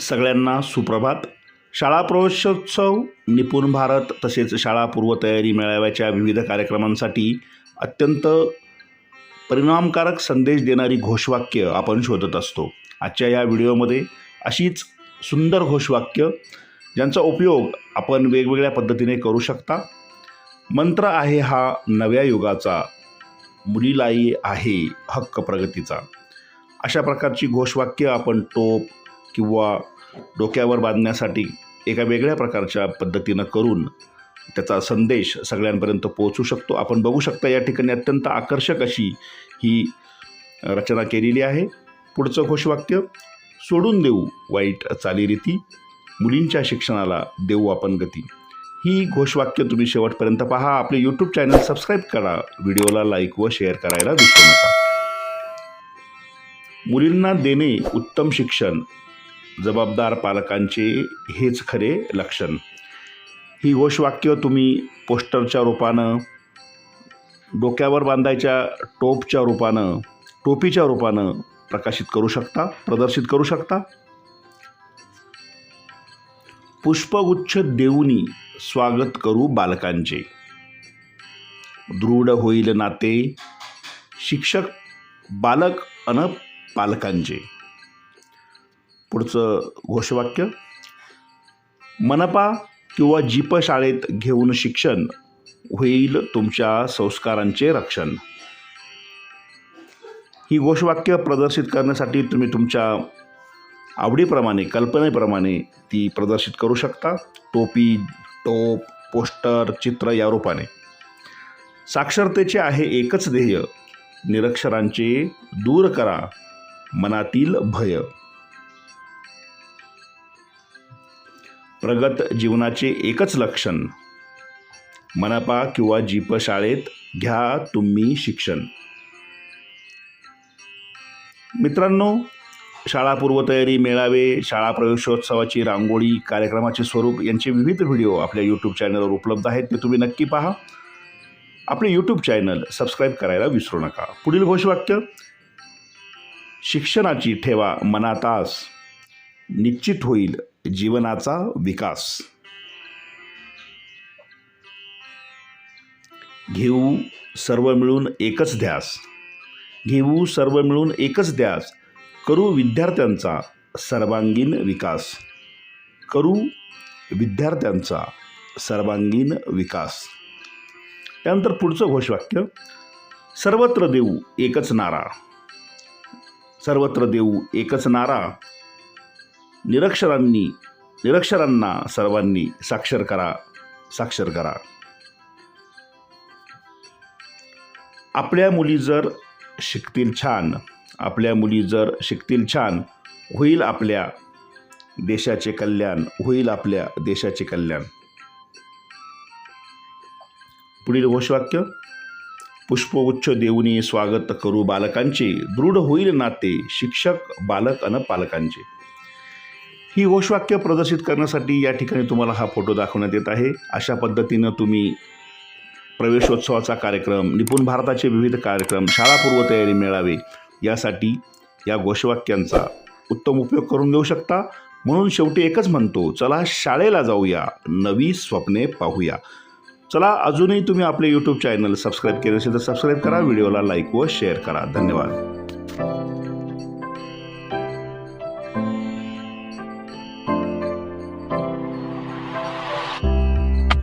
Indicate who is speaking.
Speaker 1: सगळ्यांना सुप्रभात. शाळा प्रवेशोत्सव निपुण भारत तसेच शाळा पूर्वतयारी मेळाव्याच्या विविध कार्यक्रमांसाठी अत्यंत परिणामकारक संदेश देणारी घोषवाक्य आपण शोधत असतो. आजच्या या व्हिडिओमध्ये अशीच सुंदर घोषवाक्य ज्यांचा उपयोग आपण वेगवेगळ्या पद्धतीने करू शकता. मंत्र आहे हा नव्या युगाचा मुलीलाही आहे हक्क प्रगतीचा. अशा प्रकारची घोषवाक्य आपण टोप किंवा डोक्यावर बांधण्यासाठी एका वेगळ्या प्रकारच्या पद्धतीनं करून त्याचा संदेश सगळ्यांपर्यंत पोहोचू शकतो. आपण बघू शकता या ठिकाणी अत्यंत आकर्षक अशी ही रचना केलेली आहे. पुढचं घोषवाक्य सोडून देऊ वाईट चालीरीती मुलींच्या शिक्षणाला देऊ आपण गती. ही घोषवाक्य तुम्ही शेवटपर्यंत पहा. आपले यूट्यूब चॅनल सबस्क्राईब करा. व्हिडिओला लाईक व शेअर करायला विसरू नका. मुलींना देणे उत्तम शिक्षण जबाबदार पालकांचे हेच खरे लक्षण. ही घोषवाक्य तुम्ही पोस्टरच्या रूपानं डोक्यावर बांधायच्या टोपच्या रूपानं टोपीच्या रूपानं प्रकाशित करू शकता प्रदर्शित करू शकता? पुष्पगुच्छ देऊनी स्वागत करू बालकांचे. दृढ होईल नाते शिक्षक बालक अन पालकांचे. पुढचं घोषवाक्य. मनपा किंवा जीप शाळेत घेऊन शिक्षण होईल तुमच्या संस्कारांचे रक्षण. ही घोषवाक्य प्रदर्शित करण्यासाठी तुम्ही तुमच्या आवडीप्रमाणे कल्पनेप्रमाणे ती प्रदर्शित करू शकता. टोपी टोप पोस्टर चित्र या रूपाने. साक्षरतेचे आहे एकच ध्येय. निरक्षरांचे दूर करा. मनातील भय. प्रगत जीवनाचे एकच लक्षण. मनपा किंवा जीप शाळेत घ्या तुम्ही शिक्षण. मित्रांनो शाळा पूर्वतयारी मेळावे शाळा प्रवेशोत्सवाची रांगोळी कार्यक्रमाचे स्वरूप यांचे विविध व्हिडिओ आपल्या यूट्यूब चॅनलवर उपलब्ध आहेत ते तुम्ही नक्की पहा. आपले यूट्यूब चॅनल सबस्क्राईब करायला विसरू नका. पुढील घोषवाक्य शिक्षणाची ठेवा मनातास. निश्चित होईल जीवनाचा विकास. घेऊ सर्व मिळून एकच ध्यास. घेऊ सर्व मिळून एकच ध्यास. करू विद्यार्थ्यांचा सर्वांगीण विकास. करू विद्यार्थ्यांचा सर्वांगीण विकास. त्यानंतर पुढचं घोषवाक्य सर्वत्र देऊ एकच नारा. सर्वत्र देऊ एकच नारा. निरक्षरांनी निरक्षरांना सर्वांनी साक्षर करा साक्षर करा. आपल्या मुली जर शिकतील छान आपल्या मुली जर शिकतील छान होईल आपल्या देशाचे कल्याण होईल आपल्या देशाचे कल्याण. पुढील घोषवाक्य पुष्पगुच्छ देऊनी स्वागत करू बालकांचे दृढ होईल नाते शिक्षक बालक अन पालकांचे. ही घोषवाक्य प्रदर्शित करण्यासाठी या ठिकाणी तुम्हाला हा फोटो दाखवण्यात येत आहे. अशा पद्धतीनं तुम्ही प्रवेशोत्सवाचा कार्यक्रम निपुण भारताचे विविध कार्यक्रम शाळापूर्व तयारी मेळावे यासाठी या घोषवाक्यांचा उत्तम उपयोग करून घेऊ शकता. म्हणून शेवटी एकच म्हणतो चला शाळेला जाऊया नवी स्वप्ने पाहूया. चला अजूनही तुम्ही आपले यूट्यूब चॅनल सबस्क्राईब केले असेल तर सबस्क्राईब करा व्हिडिओला लाईक व शेअर करा. धन्यवाद.